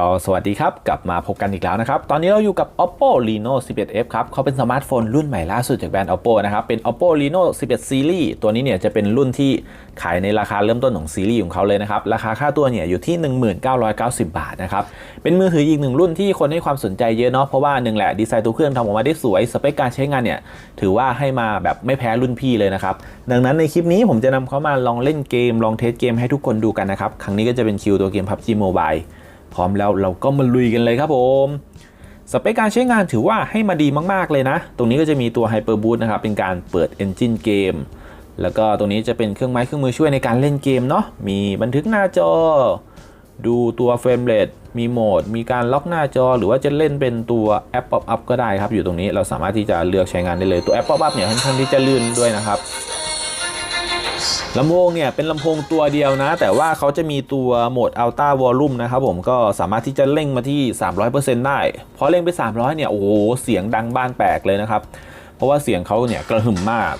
ก็สวัสดีครับ กลับมาพบกันอีกแล้วนะครับ ตอนนี้เราอยู่กับ oppo reno 11f ครับเขาเป็นสมาร์ทโฟนรุ่นใหม่ล่าสุดจากแบรนด์ oppo นะครับ เป็น oppo reno 11 series ตัวนี้เนี่ยจะเป็นรุ่นที่ขายในราคาเริ่มต้นของซีรีส์ของเขาเลยนะครับ ราคาค่าตัวเนี่ยอยู่ที่ 1990 บาทนะครับ เป็นมือถืออีกหนึ่งรุ่นที่คนให้ความสนใจเยอะเนาะเพราะว่าหนึ่งแหละดีไซน์ตัวเครื่องทำออกมาได้สวยสเปคการใช้งานเนี่ยถือว่าให้มาแบบไม่แพ้รุ่นพี่เลยนะครับดังนั้นในคลิปนี้ผมจะนำเขามาลองเล่นเกมลองเทสเกมให้ทุกคนดูกันนะครับครั้งนี้ก็จะเป็นคิวตัวเกม PUBG Mobile พร้อมแล้วเราก็มาลุยกันเลยครับผมสเปคการใช้งานถือว่าให้มาดีมาก ๆ เลยนะ ตรงนี้ก็จะมีตัว Hyper Boot นะครับ เป็นการเปิด Engine เกม แล้วก็ตรงนี้จะเป็นเครื่องไม้เครื่องมือช่วยในการเล่นเกมเนาะ มีบันทึกหน้าจอ ดูตัวเฟรมเรทมีโหมด มีการล็อกหน้าจอ หรือว่าจะเล่นเป็นตัวแอป Pop Up ก็ได้ครับ อยู่ตรงนี้เราสามารถที่จะเลือกใช้งานได้เลย ตัวแอป Pop Up เนี่ยค่อนข้างที่จะลื่นด้วยนะครับ ลำโพงเนี่ยเป็นลำโพงตัวเดียวนะ แต่ว่าเขาจะมีตัวโหมด Ultra Volume นะครับผมก็สามารถที่จะเร่งมาที่ 300%ได้พอเร่งไป 300 เนี่ยโอ้โหเสียงดังบ้านแตกเลยนะครับ เพราะว่าเสียงเขาเนี่ยกระหึ่มมาก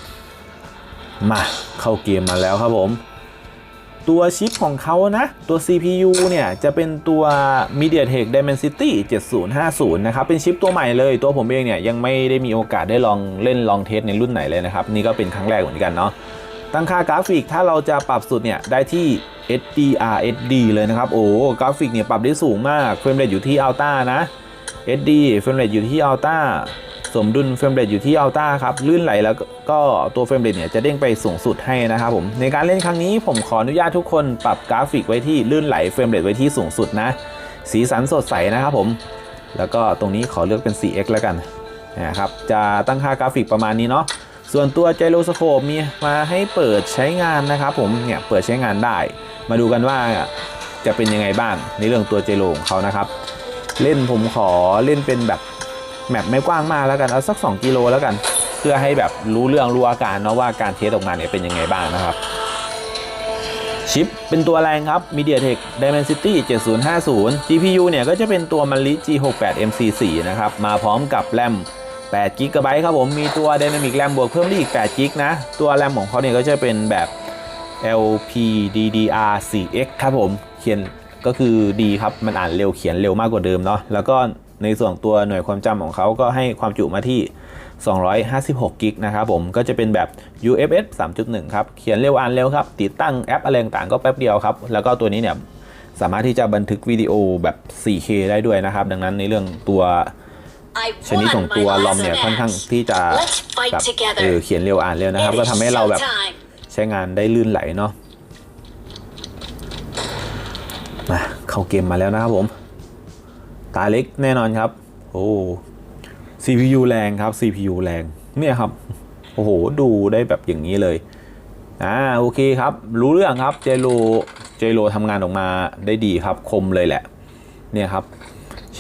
มาเข้าเกมมาแล้วครับผม ตัวชิปของเขานะ ตัว CPU เนี่ยจะเป็นตัว MediaTek Dimensity 7050 นะครับ เป็นชิปตัวใหม่เลย ตัวผมเองเนี่ยยังไม่ได้มีโอกาสได้ลองเล่นลองเทสในรุ่นไหนเลยนะครับ นี่ก็เป็นครั้งแรกเหมือนกันเนาะ ตั้งค่ากราฟิกถ้าเราจะปรับสุดเนี่ยได้ที่ SDR SD เลยนะครับ โอ้กราฟิกเนี่ยปรับได้สูงมากเฟรมเรทอยู่ที่อัลต้านะ SD เฟรมเรทอยู่ที่อัลต้าสมดุลเฟรมเรทอยู่ที่อัลต้าครับ ลื่นไหลแล้วก็ตัวเฟรมเรทเนี่ยจะเด้งไปสูงสุดให้นะครับผมในการเล่นครั้งนี้ผมขออนุญาตทุกคนปรับกราฟิกไว้ที่ลื่นไหลเฟรมเรทไว้ที่สูงสุดนะ สีสันสดใสนะครับผม แล้วก็ตรงนี้ขอเลือกเป็น 4x แล้วกันนะครับจะตั้งค่ากราฟิกประมาณนี้เนาะ ส่วนตัวไจโรสโคปมีมาให้เปิดใช้งานนะครับผมเนี่ยเปิดใช้งานได้ มาดูกันว่าจะเป็นยังไงบ้างในเรื่องตัวไจโรของเขานะครับ เล่นผมขอเล่นเป็นแบบแมปไม่กว้างมากแล้วกันเอาสัก 2 กิโลแล้วกัน เพื่อให้แบบรู้เรื่องรู้อาการเนาะว่าการเทสออกมาเนี่ยเป็นยังไงบ้างนะครับ ชิปเป็นตัวแรงครับ MediaTek Dimensity 7050 GPU เนี่ยก็จะเป็นตัว Mali G68 MC4 นะครับมาพร้อมกับแรม 8 g b ครับผม มีตัว Dynamic RAM บวกเพิ่มได้อีก8 g นะ ตัวแรมของเขาเนี่ยก็จะเป็นแบบ LPDDR4X ครับผม เขียนก็คือดีครับ มันอ่านเร็วเขียนเร็วมากกว่าเดิมเนาะ แล้วก็ในส่วนตัวหน่วยความจำของเขาก็ให้ความจุมาที่ 256กิกนะครับผม ก็จะเป็นแบบ UFS 3.1 ครับ เขียนเร็วอ่านเร็วครับ ติดตั้งแอปอะไรต่างๆก็แป๊บเดียวครับ แล้วก็ตัวนี้เนี่ยสามารถที่จะบันทึกวิดีโอแบบ 4K ได้ด้วยนะครับ ดังนั้นในเรื่องตัว ชนิดของตัวลอมเนี่ยค่อนข้างที่จะแบบเออเขียนเร็วอ่านเร็วนะครับ ก็ทำให้เราแบบใช้งานได้ลื่นไหลเนาะมาเข้าเกมมาแล้วนะครับผม ตาเล็กแน่นอนครับ โอ้ CPU แรงครับ CPU แรงเนี่ยครับ โอ้โห ดูได้แบบอย่างนี้เลย อ่า โอเคครับ รู้เรื่องครับ เจโร เจโรทำงานออกมาได้ดีครับ คมเลยแหละ เนี่ยครับใ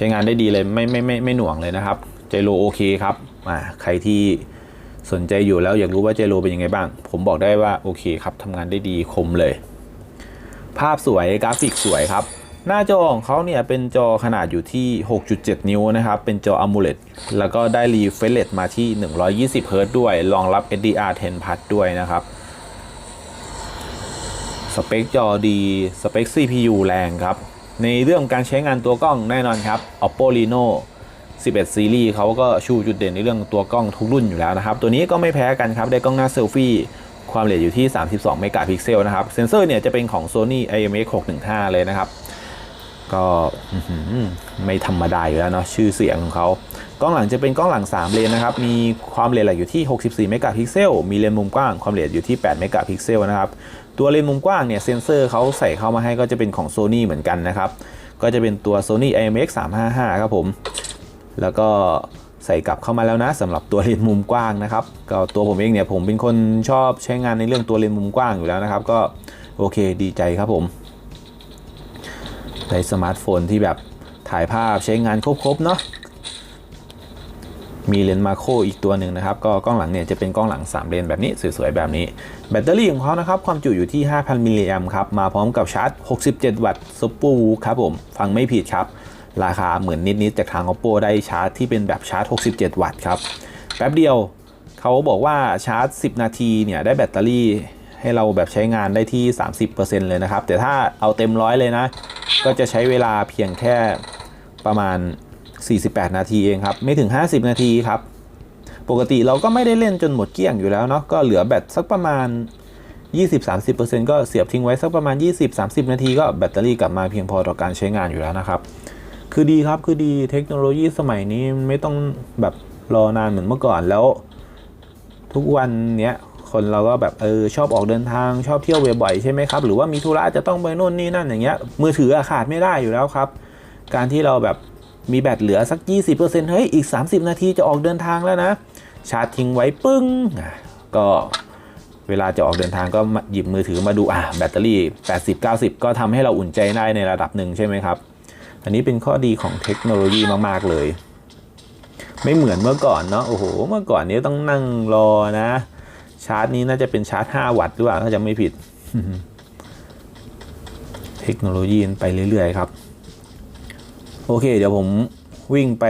ช้งานได้ดีเลยไม่ไม่ไม่ไม่หน่วงเลยนะครับเจโรโอเคครับอ่าใครที่สนใจอยู่แล้วอยากรู้ว่าเจโรเป็นยังไงบ้าง ผมบอกได้ว่าโอเคครับทำงานได้ดีคมเลย ภาพสวยกราฟิกสวยครับ หน้าจอของเขาเนี่ยเป็นจอขนาดอยู่ที่ 6.7 นิ้วนะครับ เป็นจอ AMOLED แล้วก็ได้รีเฟรชเรทมาที่ 120 Hz ด้วยรองรับ HDR10 Plus ด้วยนะครับสเปคจอดี สเปค CPU แรงครับ ในเรื่องการใช้งานตัวกล้องแน่นอนครับ Oppo Reno 11 ซีรีส์เขาก็ชูจุดเด่นในเรื่องตัวกล้องทุกรุ่นอยู่แล้วนะครับ ตัวนี้ก็ไม่แพ้กันครับ ได้กล้องหน้าเซลฟี่ความละเอียดอยู่ที่ 32 เมกะพิกเซลนะครับ เซนเซอร์เนี่ยจะเป็นของ Sony IMX 615 เลยนะครับ ก็ไม่ธรรมดาอยู่แล้วเนาะชื่อเสียงของเขา กล้องหลังจะเป็นกล้องหลัง 3 เลนนะครับ มีความละเอียดอยู่ที่ 64 เมกะพิกเซล มีเลนส์มุมกว้าง ความละเอียดอยู่ที่ 8 เมกะพิกเซลนะครับ ตัวเลนส์มุมกว้างเนี่ยเซนเซอร์เขาใส่เข้ามาให้ก็จะเป็นของ Sony เหมือนกันนะครับ ก็จะเป็นตัว Sony IMX 355 ครับผม แล้วก็ใส่กลับเข้ามาแล้วนะสำหรับตัวเลนส์มุมกว้างนะครับ ก็ตัวผมเองเนี่ยผมเป็นคนชอบใช้งานในเรื่องตัวเลนส์มุมกว้างอยู่แล้วนะครับ ก็โอเคดีใจครับผมในสมาร์ทโฟนที่แบบถ่ายภาพใช้งานครบๆเนาะ มีเลนส์มาโครอีกตัวหนึ่งนะครับ ก็กล้องหลังเนี่ยจะเป็นกล้องหลัง 3 เลนแบบนี้สวยๆแบบนี้ แบตเตอรี่ของเขานะครับ ความจุอยู่ที่ 5,000 มิลลิแอมครับ มาพร้อมกับชาร์จ 67 วัตต์ซุปเปอร์วูครับผม ฟังไม่ผิดครับ ราคาเหมือนนิดๆจากทาง oppo ได้ชาร์จที่เป็นแบบชาร์จ 67 วัตต์ครับ แป๊บเดียวเขาบอกว่าชาร์จ 10 นาทีเนี่ยได้แบตเตอรี่ให้เราแบบใช้งานได้ที่ 30%เลยนะครับ แต่ถ้าเอาเต็มร้อยเลยนะ ก็จะใช้เวลาเพียงแค่ประมาณ 48 นาทีเองครับ ไม่ถึง 50 นาทีครับ ปกติเราก็ไม่ได้เล่นจนหมดเกลี้ยงอยู่แล้วเนาะก็เหลือแบตสักประมาณ 20-30%ก็เสียบทิ้งไว้สักประมาณ 20-30 นาทีก็แบตเตอรี่กลับมาเพียงพอต่อการใช้งานอยู่แล้วนะครับคือดีครับคือดีเทคโนโลยีสมัยนี้ไม่ต้องแบบรอนานเหมือนเมื่อก่อนแล้ว ทุกวันเนี้ยคนเราก็แบบเออชอบออกเดินทางชอบเที่ยวบ่อยๆใช่ไหมครับ หรือว่ามีธุระจะต้องไปโน่นนี่นั่นอย่างเงี้ยมือถือขาดไม่ได้อยู่แล้วครับ การที่เราแบบ มีแบตเหลือสัก 20%เฮ้ย อีก 30 นาทีจะออกเดินทางแล้วนะ ชาร์จทิ้งไว้ปึ้ง ก็เวลาจะออกเดินทางก็หยิบมือถือมาดูอะแบตเตอรี่ 80-90 ก็ทำให้เราอุ่นใจได้ในระดับหนึ่งใช่ไหมครับ อันนี้เป็นข้อดีของเทคโนโลยีมากๆเลย ไม่เหมือนเมื่อก่อนเนาะ โอ้โห เมื่อก่อนนี้ต้องนั่งรอนะ ชาร์จนี้น่าจะเป็นชาร์จ 5 วัตต์หรือเปล่าถ้าจะไม่ผิด เทคโนโลยีไปเรื่อยๆครับ โอเค เดี๋ยวผมวิ่งไป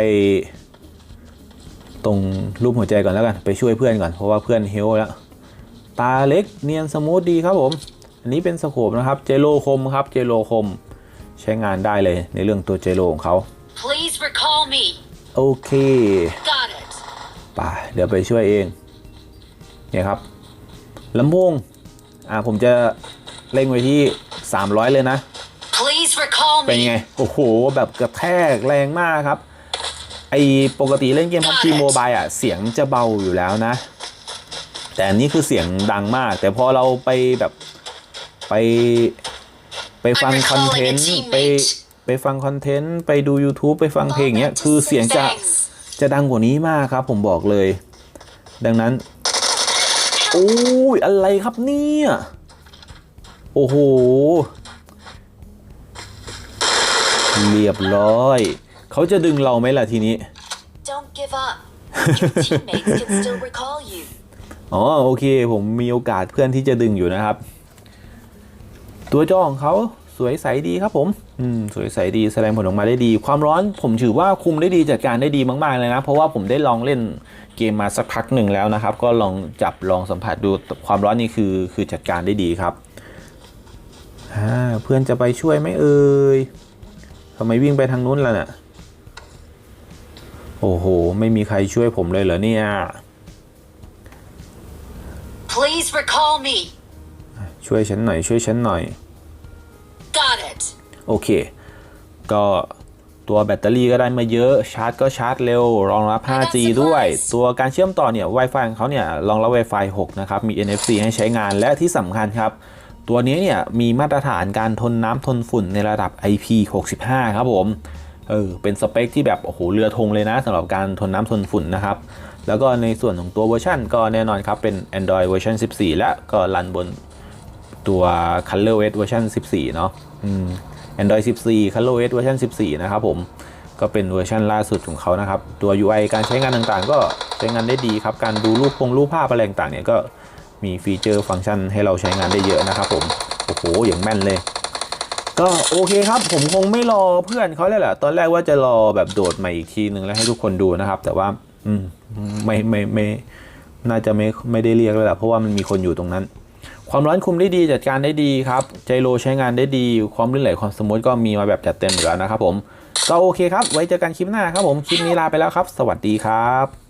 ตรงรูปหัวใจก่อนแล้วกัน ไปช่วยเพื่อนก่อนเพราะว่าเพื่อนเฮลแล้วตาเล็กเนียนสมูทดีครับผม อันนี้เป็นสโคปนะครับเจโลคมครับเจโลคม ใช้งานได้เลยในเรื่องตัวเจโลของเขา Please recall me. โอเค Got it. ไปเดี๋ยวไปช่วยเองเนี่ยครับลำโพงอ่าผมจะเล่งไว้ที่ 300 เลยนะ Please recall เป็น me. ไง โอ้โห แบบกระแทกแรงมากครับ ไอปกติเล่นเกม PUBG Mobile อะ เสียงจะเบาอยู่แล้วนะ แต่อันนี้คือเสียงดังมาก แต่พอเราไปแบบไป ไปฟัง I'm คอนเท recalling น a ต์ไป teammate. ไปฟังคอนเทนต์ไปดู YouTube ไปฟังเพลงเงี้ยคือเสียงจะ Thanks. จะดังกว่านี้มากครับ ผมบอกเลย ดังนั้น โอ้ยอะไรครับเนี่ย โอ้โห เรียบร้อย เขาจะดึงเราไหมล่ะทีนี้ Don't give up. Your teammates can still recall you. อ๋อโอเค ผมมีโอกาสเพื่อนที่จะดึงอยู่นะครับ ตัวจอของเขาสวยใสดีครับผมอืมสวยใสดีแสดงผลออกมาได้ดี ความร้อนผมถือว่าคุมได้ดีจัดการได้ดีมากๆเลยนะ เพราะว่าผมได้ลองเล่นเกมมาสักพักหนึ่งแล้วนะครับ ก็ลองจับลองสัมผัสดูความร้อนนี่คือคือจัดการได้ดีครับอ่าเพื่อนจะไปช่วยไหมเอ่ย ทำไมวิ่งไปทางนู้นล่ะน่ะโอ้โห ไม่มีใครช่วยผมเลยเหรอเนี่ย Please recall me. ช่วยฉันหน่อย ช่วยฉันหน่อย Got it. โอเค ก็ตัวแบตเตอรี่ก็ได้มาเยอะ ชาร์จก็ชาร์จเร็ว รองรับ 5G ด้วย ตัวการเชื่อมต่อเนี่ย Wi-Fi ของเขาเนี่ย รองรับ Wi-Fi 6 นะครับ มี NFC ให้ใช้งาน และที่สำคัญครับ ตัวนี้เนี่ยมีมาตรฐานการทนน้ำทนฝุ่นในระดับ IP65 ครับผม เออ เป็นสเปคที่แบบ โอ้โห เรือธงเลยนะสำหรับการทนน้ำทนฝุ่นนะครับ แล้วก็ในส่วนของตัวเวอร์ชันก็แน่นอนครับ เป็น Android เวอร์ชัน14 และก็รันบนตัว ColorOS เวอร์ชัน14 เนาะอืม Android 14 ColorOS เวอร์ชัน14 นะครับผมก็เป็นเวอร์ชันล่าสุดของเขานะครับ ตัว UI การใช้งานต่างๆ ก็ใช้งานได้ดีครับ การดูรูปพงรูปภาพอะไรต่างๆเนี่ยก็ มีฟีเจอร์ฟังก์ชันให้เราใช้งานได้เยอะนะครับผม โอ้โห อย่างแม่นเลย ก็โอเคครับ ผมคงไม่รอเพื่อนเขาเลยแหละ ตอนแรกว่าจะรอแบบโดดใหมาอีกทีหนึ่งแล้วให้ทุกคนดูนะครับ แต่ว่า อืม ไม่ไม่ไม่ น่าจะไม่ไม่ได้เรียกแล้วแหละเพราะว่ามันมีคนอยู่ตรงนั้น ความร้อนคุมได้ดีจัดการได้ดีครับใจโลใช้งานได้ดี ความลื่นไหลความสมูทก็มีมาแบบจัดเต็มอยู่แล้วนะครับผม ก็โอเคครับ ไว้เจอกันคลิปหน้าครับผม คลิปนี้ลาไปแล้วครับ สวัสดีครับ